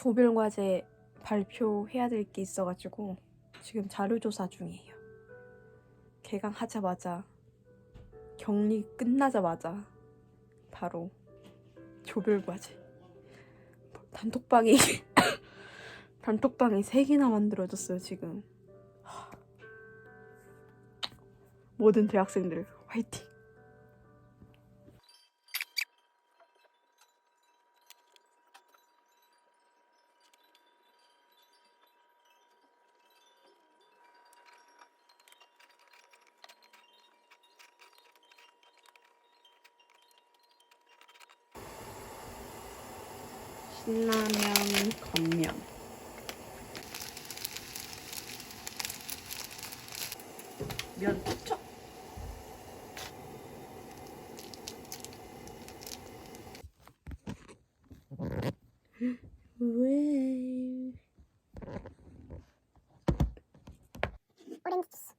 조별 과제 발표해야 될 게 있어가지고 지금 자료 조사 중이에요. 개강하자마자 격리 끝나자마자 바로 조별 과제 단톡방이 단톡방이 세 개나 만들어졌어요 지금. 하. 모든 대학생들 화이팅! 신라면 건면. 면 투척 왜 오렌지 주스.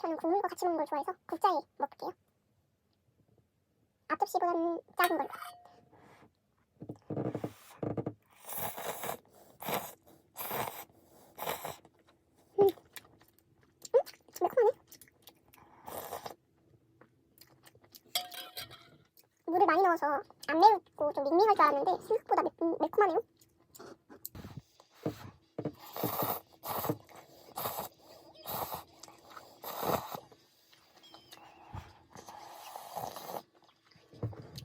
저는 국물과 같이 먹는 걸 좋아해서 국자에 먹을게요. 앞접시보다는 작은 걸로. 음, 음, 매콤하네. 물을 많이 넣어서 안 매우고 좀 밍밍할 줄 알았는데 생각보다 매, 음, 매콤하네요.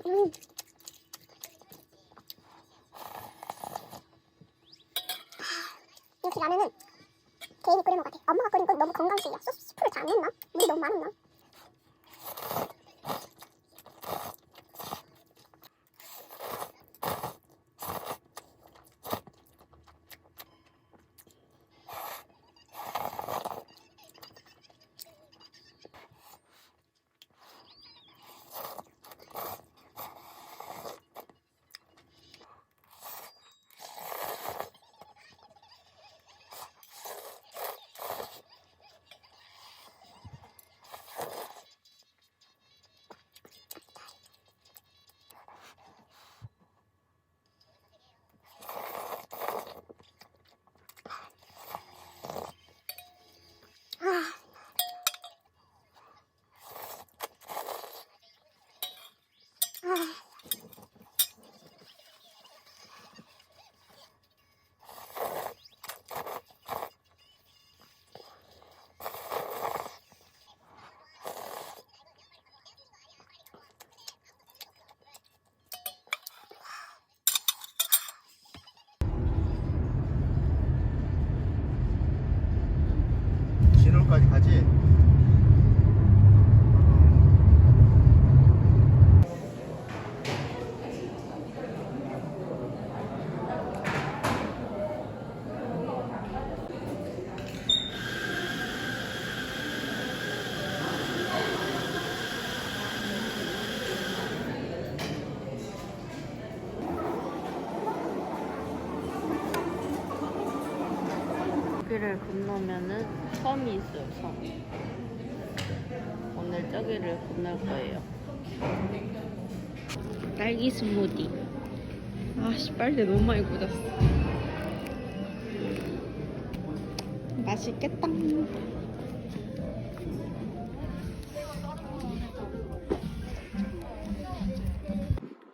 음. 역시 라면은 개인이 끓여 먹어야 돼. 엄마가 끓인 건 너무 건강식이야. 소스 스프를 잘안 냈나? 물이 너무 많았나? 여기를 건너면은 섬이 있어요, 섬. 오늘 저기를 건널 거예요. 딸기 스무디. 아씨 빨대 너무 많이 꽂았어. 맛있겠다.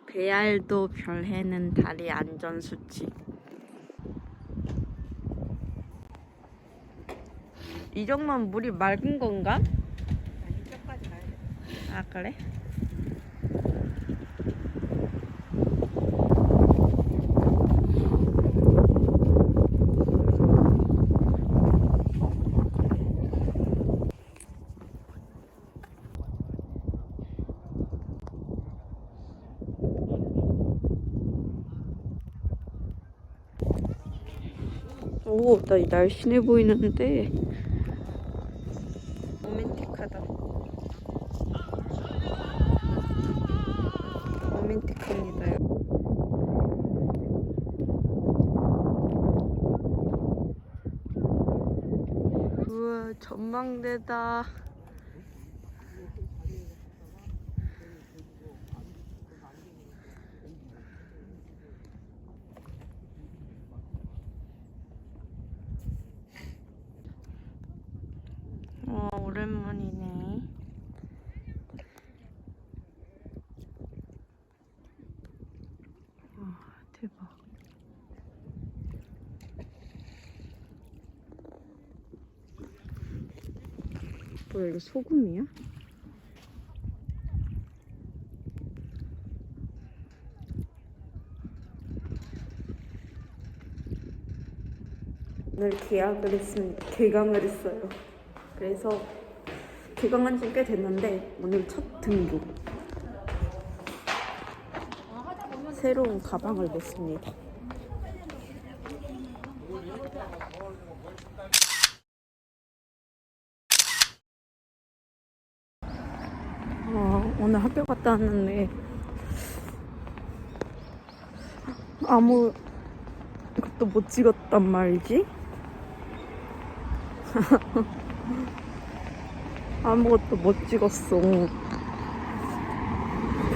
배알도 별해는 다리 안전수칙. 이 정도면 물이 맑은 건가? 아 그래? 오, 나 날씬해 보이는데. 로맨틱하다. 로맨틱합니다. 우 전망대다. 와 오랜만이네. 뭐야 이거 소금이야? 오늘 계약을 했습니다. 개강을 했어요. 그래서 개강한 지 꽤 됐는데 오늘 첫 등교. 새로운 가방을 냈습니다. 어, 오늘 학교 갔다 왔는데 아무 것도 못 찍었단 말이지? 아무것도 못 찍었어.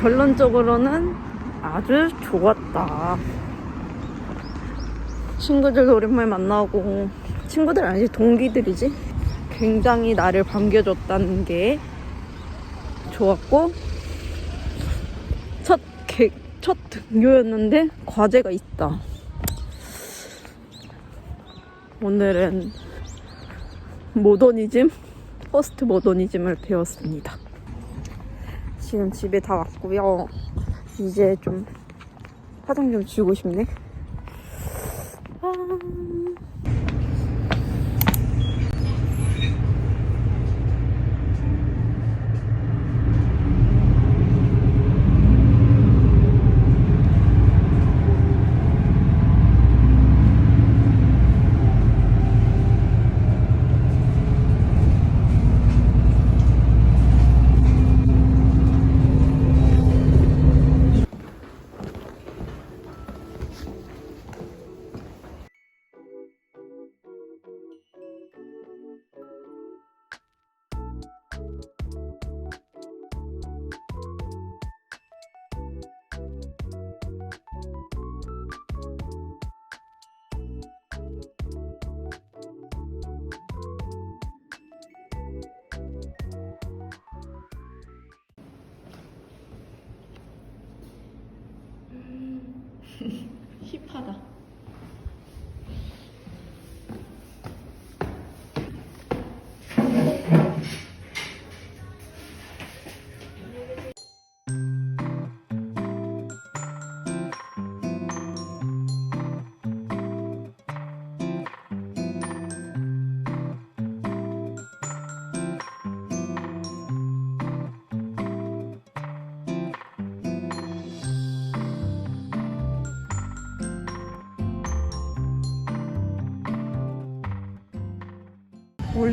결론적으로는 아주 좋았다. 친구들도 오랜만에 만나고, 친구들 아니지, 동기들이지? 굉장히 나를 반겨줬다는 게 좋았고, 첫, 개, 첫 등교였는데, 과제가 있다. 오늘은 모더니즘, 포스트 모더니즘을 배웠습니다. 지금 집에 다 왔고요. 이제 좀 화장 좀 지우고 싶네. 힙하다.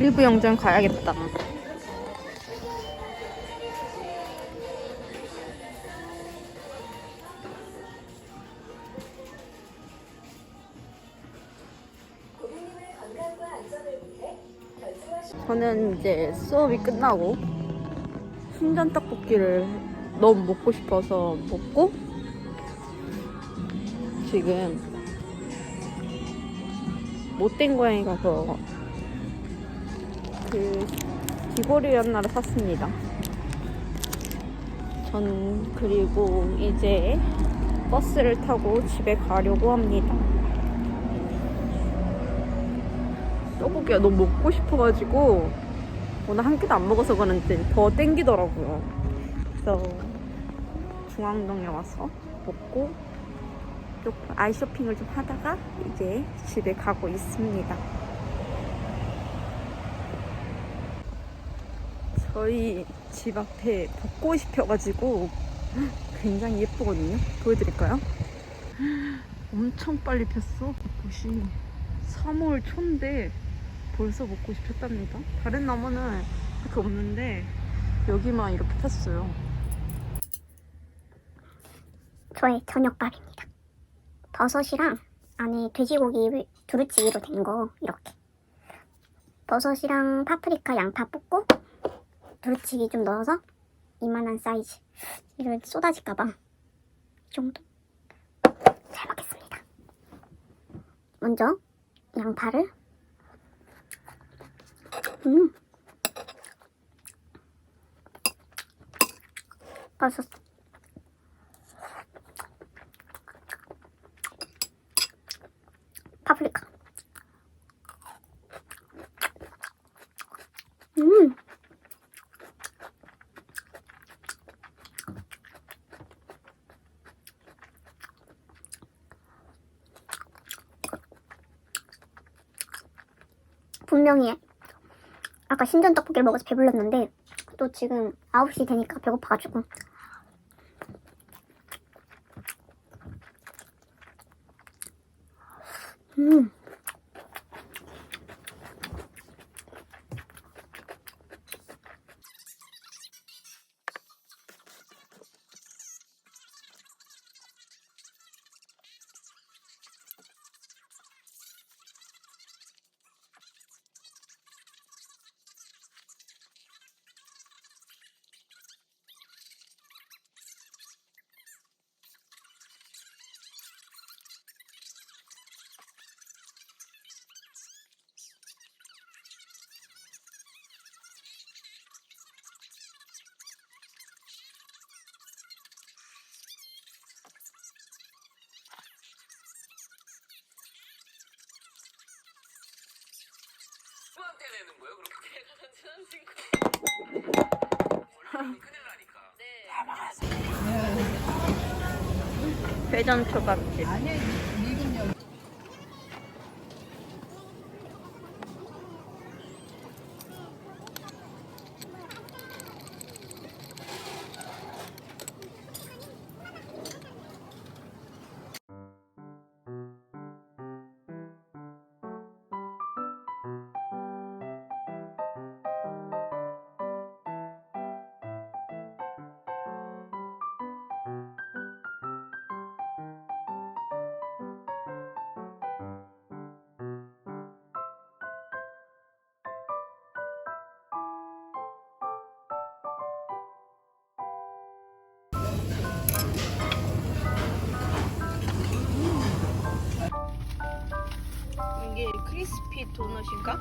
올리브 영장 가야겠다. 저는 이제 수업이 끝나고 순전 떡볶이를 너무 먹고 싶어서 먹고 지금 못된 고양이 가서 그 귀고리 연나를 샀습니다. 전 그리고 이제 버스를 타고 집에 가려고 합니다. 떡볶이가 너무 먹고 싶어가지고 오늘 한 끼도 안 먹어서 그런지 더 땡기더라고요. 그래서 중앙동에 와서 먹고 조금 아이 쇼핑을 좀 하다가 이제 집에 가고 있습니다. 저희 집 앞에 벚꽃이 펴가지고 굉장히 예쁘거든요. 보여드릴까요? 엄청 빨리 폈어, 벚꽃이. 3월 초인데 벌써 벚꽃이 폈답니다. 다른 나무는 그렇게 없는데 여기만 이렇게 폈어요. 저의 저녁밥입니다. 버섯이랑 안에 돼지고기 두루치기로 된 거 이렇게 버섯이랑 파프리카, 양파 볶고 두루치기 좀 넣어서 이만한 사이즈. 이걸 쏟아질까봐 이 정도. 잘 먹겠습니다. 먼저 양파를 음 버섯 파프리카 음 분명히 아까 신전 떡볶이를 먹어서 배불렀는데 또 지금 9시 되니까 배고파가지고 누구한테 내는 거예요? 그렇게 내가 던지는 친구. 큰일 나니까. 회전 초밥집. 크리스피 도넛인가?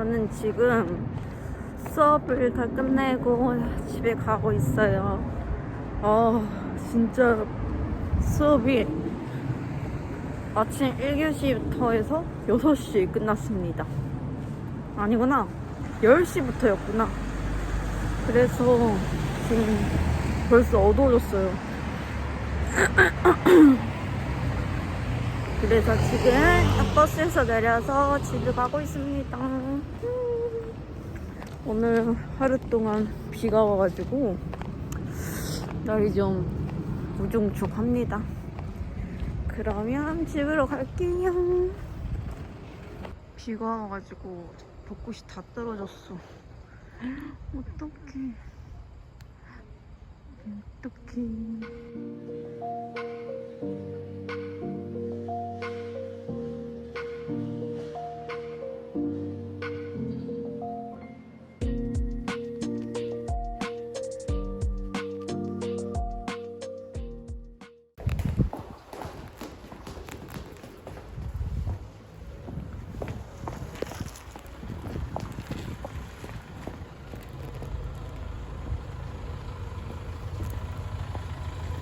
저는 지금 수업을 다 끝내고 집에 가고 있어요. 아, 진짜 수업이 아침 1교시부터 해서 6시에 끝났습니다. 아니구나. 10시부터였구나. 그래서 지금 벌써 어두워졌어요. 그래서 지금 딱 버스에서 내려서 집에 가고 있습니다. 음. 오늘 하루 동안 비가 와가지고 날이 좀 우중충합니다. 그러면 집으로 갈게요. 비가 와가지고 벚꽃이 다 떨어졌어. 어떡해. 어떡해.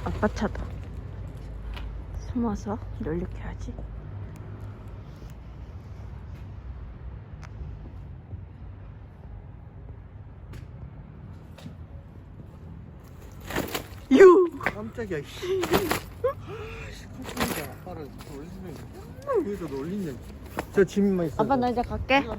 아빠 차다. 숨어서 연락해야지. 유! 깜짝이야. 씨. 깜짝이야. 아빠를 놀리면. 여기서 놀리냐. 저 짐만 있어. 아빠 나 이제 갈게. 친구.